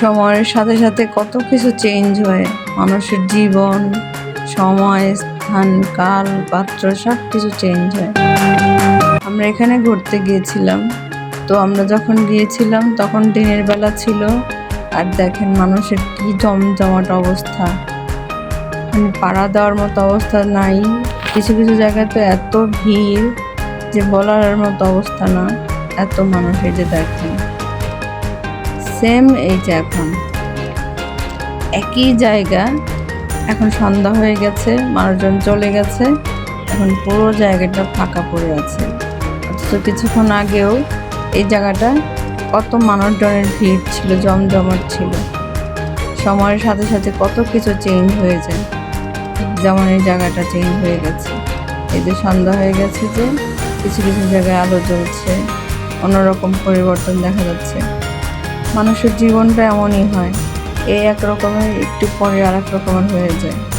সময়ের সাথে সাথে কত কিছু চেঞ্জ হয়। মানুষের জীবন, সময়, স্থান, কাল, পাত্র, সব কিছু চেঞ্জ হয়। আমরা এখানে ঘুরতে গিয়েছিলাম। তো আমরা যখন গিয়েছিলাম, তখন দিনের বেলা ছিল। আর দেখেন মানুষের কি জমজমাট অবস্থা। মানে পাড়া দেওয়ার মতো অবস্থা নাই। কিছু কিছু জায়গায় তো এত ভিড় যে বলার মতো অবস্থা না। এত মানুষের যে দেখেন। সেম এই যে এখন। একই জায়গা, এখন সন্ধ্যা হয়ে গেছে, মানুষজন চলে গেছে, এখন পুরো জায়গাটা ফাঁকা পড়ে আছে। অথচ কিছুক্ষণ আগেও এই জায়গাটা কত মানুষজনের ভিড় ছিল, জমজমাট ছিল। সময়ের সাথে সাথে কত কিছু চেঞ্জ হয়ে যায়। যেমন এই জায়গাটা চেঞ্জ হয়ে গেছে। যে সন্ধ্যা হয়ে গেছে যে, কিছু কিছু জায়গায় আলো জ্বলছে, অন্যরকম পরিবর্তন দেখা যাচ্ছে। মানুষের জীবনটা এমনই হয়। এই এক রকমের একটু পরে আর এক রকমের হয়ে যায়।